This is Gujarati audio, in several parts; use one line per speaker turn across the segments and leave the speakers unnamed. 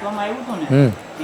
દાટવામાં આવ્યું હતું ને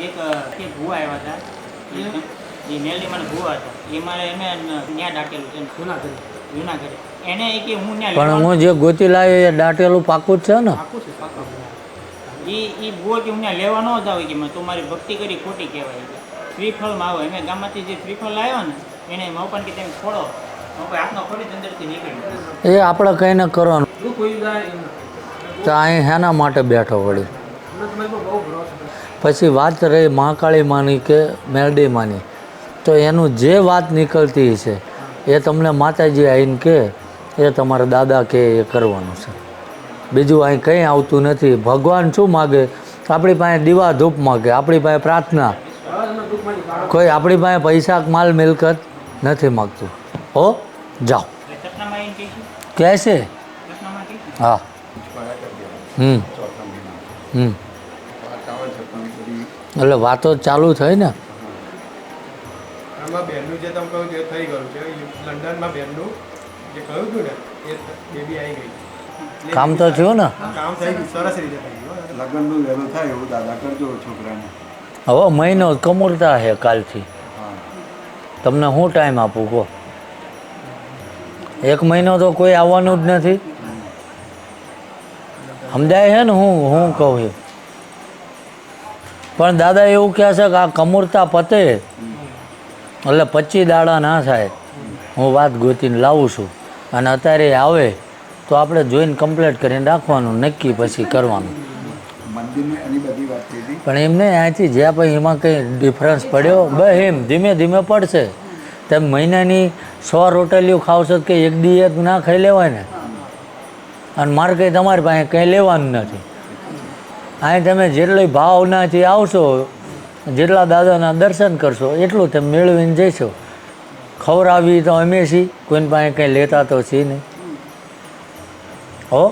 એક કે ભૂવા આવ્યા હતા. એ- એ મેલડીમાં ભૂવા હતા. એ મારે એને ત્યાં દાટેલું છે જુનાગઢ જુનાગઢ. એને એ કે હું ત્યાં
પણ હું જે ગોતી લાવ્યો એ દાટેલું પાકું જ છે ને?
એ એ ભૂવો કે હું ત્યાં લેવા ન જાવ કે મેં તમારી ભક્તિ કરી ખોટી કહેવાય કે. શ્રીફળમાં આવે. એમ ગામમાંથી જે શ્રીફળ લાવ્યો ને એને મૌપન કે તમે નીકળી
એ આપણે કંઈ ન કરવાનું. તો અહીં હેના માટે બેઠો વળી. પછી વાત રહી મહાકાળી માની કે મેરડી માની તો એનું જે વાત નીકળતી છે, એ તમને માતાજી આવીને કે, એ તમારા દાદા કે, એ કરવાનું છે. બીજું અહીં કંઈ આવતું નથી. ભગવાન શું માગે? આપણી પાસે દીવા ધૂપ માગે, આપણી પાસે પ્રાર્થના. કોઈ આપણી પાસે પૈસા, માલ, મિલકત નથી માગતું. હો? જાઓ.
કહીશું
હા. હમ. હમ. એટલે વાતો ચાલુ થઈ ને?
આમાં બેનનું જે તમે કહ્યું તે થઈ ગયું છે લંડનમાં બેનનું જે કહ્યું હતું ને એ બેબી આવી ગઈ.
કામ તો થયું ને?
કામ થઈ ગયું સરસ રીતે થઈ ગયું
લગ્નનું વહેલું થાય એવું દાદા કરજો છોકરાને.
હવે મહિનો કમરતા છે કાલથી. તમને હું ટાઈમ આપું કહો? એક મહિનો તો કોઈ આવવાનું જ નથી. સમજાય છે ને હું હું કહું છું પણ દાદા એવું કહે છે કે આ કમૂરતા પતે. એટલે પચી દાડા ના થાય. હું વાત ગોતીને લાવું છું. અને અત્યારે આવે તો આપણે જોઈને કમ્પ્લીટ કરીને રાખવાનું નક્કી પછી કરવાનું. પણ એમને અહીંથી જ્યાં પછી એમાં કંઈ ડિફરન્સ પડ્યો બસ એમ ધીમે ધીમે પડશે. તેમ મહિનાની સો રોટલીઓ ખાવશો કે એક દી એક ના ખાઈ લેવાય ને. અને મારે કંઈ તમારી પાસે કંઈ લેવાનું નથી. અહીં તમે જેટલી ભાવનાથી આવશો, જેટલા દાદાના દર્શન કરશો, એટલું તમે મેળવીને જઈશો. ખવડાવી તો અમે છીએ, કોઈને પાસે કંઈ લેતા તો છીએ નહીં. હો?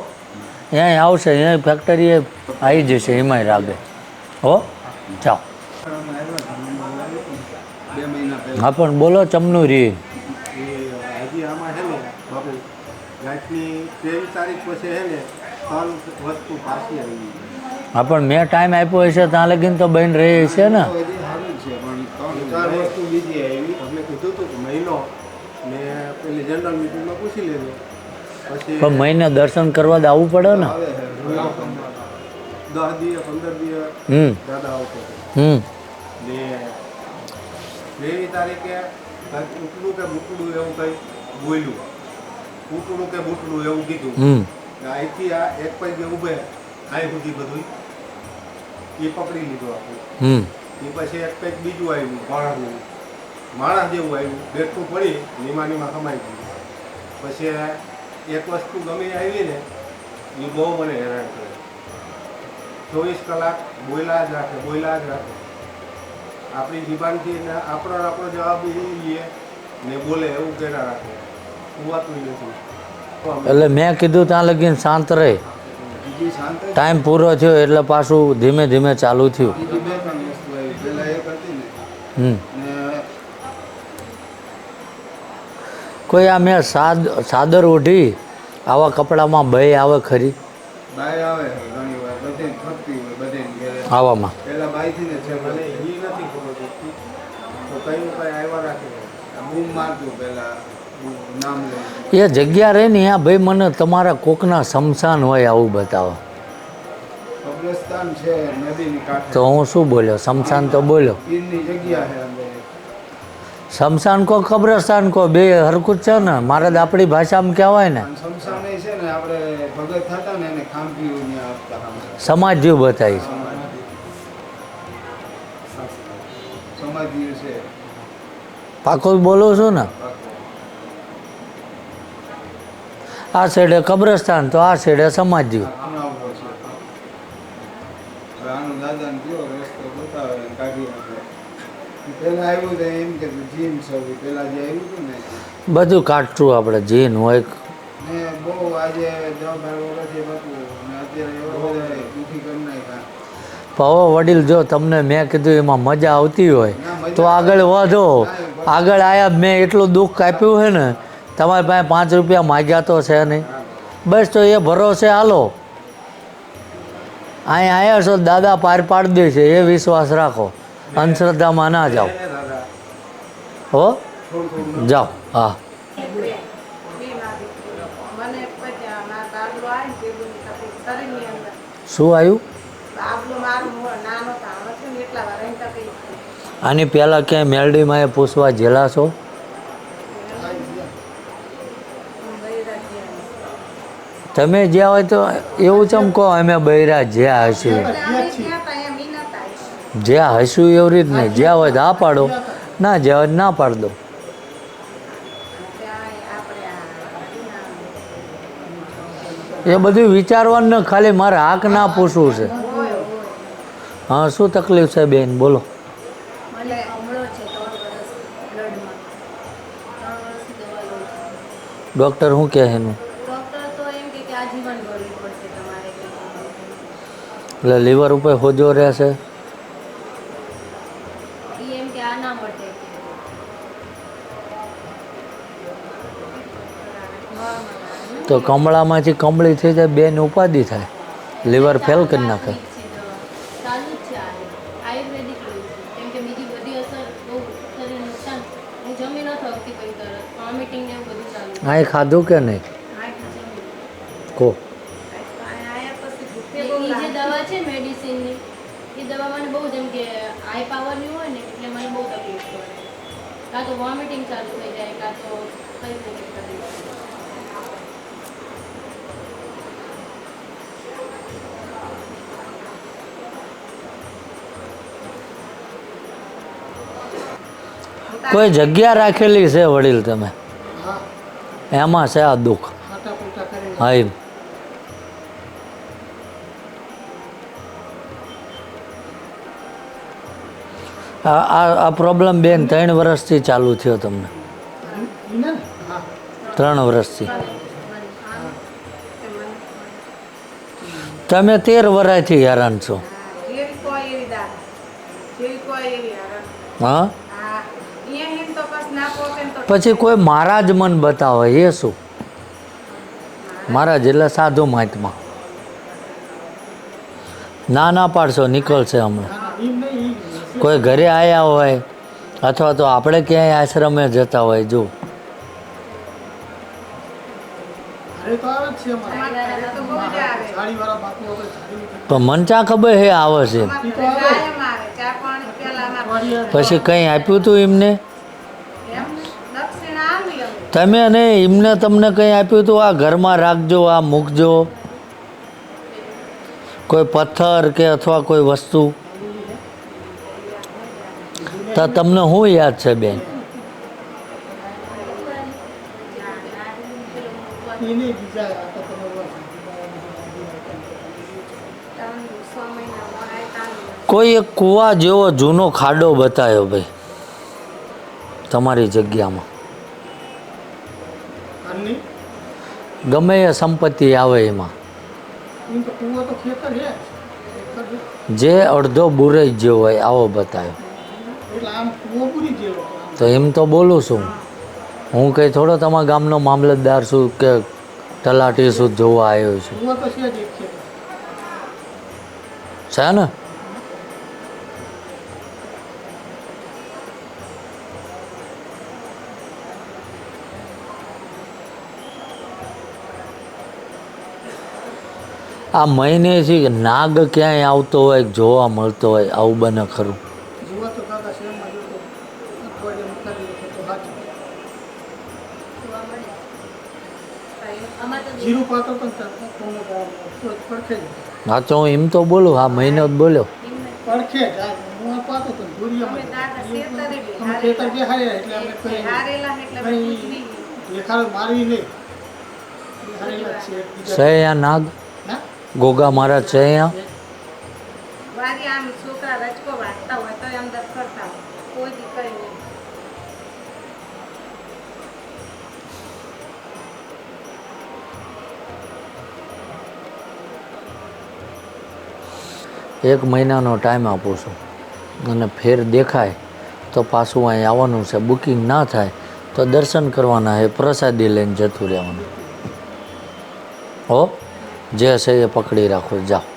અહીંયા આવશે અહીંયા ફેક્ટરીએ આવી જશે, એમાંય રાગે. હો? ચાલો હા, પણ બોલો, ચમનું રી.
તારીખ પછી વસ્તુ પાછી આવી.
હા પણ મેં ટાઈમ આપ્યો હશે ત્યાં લગીને તો બહેન રહી છે ને.
જ પણ
વસ્તુ બીજી આવી. અમને કીધું હતું કે મહિનો. ને પેલી જનરલ મિટિંગમાં પૂછી લેજો પછી
પણ મહિને દર્શન કરવા તો આવવું પડે ને. હમ. હમ.
તારીખે કે એવું કઈ બોલ્યું. કે એવું કીધું. અહીંથી આ એક પૈકી ઉભે અહીં સુધી બધું એ પકડી લીધું આપણે.
હમ.
એ પછી એક કંઈક બીજું આવ્યું માણસનું માણસ જેવું આવ્યું. બેઠું પડી નીમા નીમા કમાઈ ગયું. પછી એક વસ્તુ ગમે આવી ને એ બહુ મને હેરાન કરે. ચોવીસ કલાક બોયલા જ રાખે બોયલા જ રાખે. આપણી જીબાનથી આપણો આપણો જવાબ લઈએ ને બોલે એવું કર્યા રાખે. કુવાતું નથી.
એટલે મેં કીધું ત્યાં લગીને શાંત રહે. ટાઈમ પૂરો થયો એટલે પાછું ધીમે ધીમે ચાલુ થયું.
બે
હમ. કોઈ આ મેં સાદ સાદર ઓઢી આવા કપડામાં ભય આવે ખરી? આવામાં.
પહેલા.
એ
જગ્યા રહે ને આ ભાઈ મને તમારા કોકના શમશાન હોય આવું બતાવો. તો હું શું બોલ્યો? શમશાન તો બોલ્યો. શમશાન કો કબ્રસ્તાન કો? બે હરકું છે ને મારે આપણી ભાષામાં કહેવાય ને. સમાજ જેવું
છે
પાકો બોલું છું ને? આ સાઈડે કબ્રસ્તાન તો આ સાઈડે સમાજ જેવું
હમણાં ઊભો છે હવે આનો દાદાને કયો રસ્તો બતાવે ને કાઢી નાખે પહેલા આવ્યું તો એમ કે જીમ સૌ પહેલા જે આવ્યું હતું ને
બધું કાઢતું આપણે જીન હોય હવે વડીલ જો તમને મેં કીધું એમાં મજા આવતી હોય તો આગળ વધો. આગળ આયા મેં એટલું દુઃખ કાપ્યું છે ને તમારી પાસે પાંચ રૂપિયા માગ્યા તો છે નહીં. બસ તો એ ભરોસે હાલો. અહીંયા આવ્યા છો દાદા પાર પાડી દે છે, એ વિશ્વાસ રાખો. અંધશ્રદ્ધામાં ના જાઓ. હો? જાઓ, હા. શું આવ્યું?
છે
આની પહેલાં ક્યાંય મેલડીમાં એ પૂછવા જેલા છો
હું બૈરા ગયા
તમે જ્યાં હોય તો એવું ચમ કહો અમે બૈરા જ્યાં
હસ્યું.
જ્યાં એવી રીત નહીં. જ્યાં હોય આ પાડો. ના જ્યાં હોય ના પાડ દો. એ બધું વિચારવાનું ને ખાલી મારે હાક ના પૂછવું છે. હા શું તકલીફ છે બેન? બોલો. ડૉક્ટર શું કહે એનું
ડૉક્ટર તો એમ કે કે આજીવન ભરવી પડશે તમારે કે
એટલે લીવર ઉપર હોજો રહેશે. તો કમળામાંથી કમળી થઈ જાય બેન ઉપાધિ થાય. લીવર ફેલ કરી નાખે.
હું
ખાધું કે નહીં? કહો.
છે મેડિસિનની એ દવા મને બહુ જેમ કે હાઈ પાવરની હોય ને એટલે મને બહુ તકલીફ પડે. કાં તો વોમિટિંગ ચાલુ થઈ જાય કાં તો કઈ રીતે તકલીફ
કોઈ જગ્યા રાખેલી છે વડીલ તમે? એમાં છે આ દુઃખ? હા એમ. આ, આ- પ્રોબ્લેમ બેન ત્રણ વર્ષથી ચાલુ થયો તમને. ત્રણ વર્ષથી. તમે તેર વર્ષથી હેરાન છો. હા? પછી કોઈ મારા જ મન બતાવે, એ શું? મારા એટલે સાધુ મહાત્મા. ના ના પાડશો, નીકળશે હમણાં. કોઈ ઘરે આવ્યા હોય અથવા તો આપણે ક્યાંય આશ્રમે જતા હોય જો
તો
પણ મન ચા ખબર હે આવે છે. પછી કંઈ આપ્યું હતું એમને? તમે અને એમને તમને કંઈ આપ્યું હતું આ ઘરમાં રાખજો આ મૂકજો. કોઈ પથ્થર કે અથવા કોઈ વસ્તુ? તો તમને શું યાદ છે બેન? કોઈ એક કૂવા જેવો જૂનો ખાડો બતાવ્યો ભાઈ તમારી જગ્યામાં? ગમે એ સંપત્તિ આવે એમાં. જે અડધો બુરાઈ જેવો હોય આવો બતાવ્યો તો એમ તો બોલું છું. હું કંઈ થોડો તમારા ગામનો મામલતદાર છું કે તલાટી છું જોવા આવ્યો છું. છે ને? આ મહિનેથી નાગ ક્યાંય આવતો હોય જોવા મળતો હોય આવું બને ખરું
જોવા મળે અમારે તો
જીરું પાતો પણ પડખે જ
હા તો હું એમ તો બોલું હા મહિનો જ બોલ્યો.
એમને
નાગ? ગોગા
મારા હું છોકરા રચકો વાંચતા હોય તો એમ બી તમે ખેતર
એક મહિનાનો ટાઈમ આપું છું. અને ફેર દેખાય તો પાછું અહીં આવવાનું છે. બુકિંગ ના થાય તો દર્શન કરવાના છે. પ્રસાદી લઈને જતું રહેવાનું. હો? જે છે એ પકડી રાખો. જાઓ.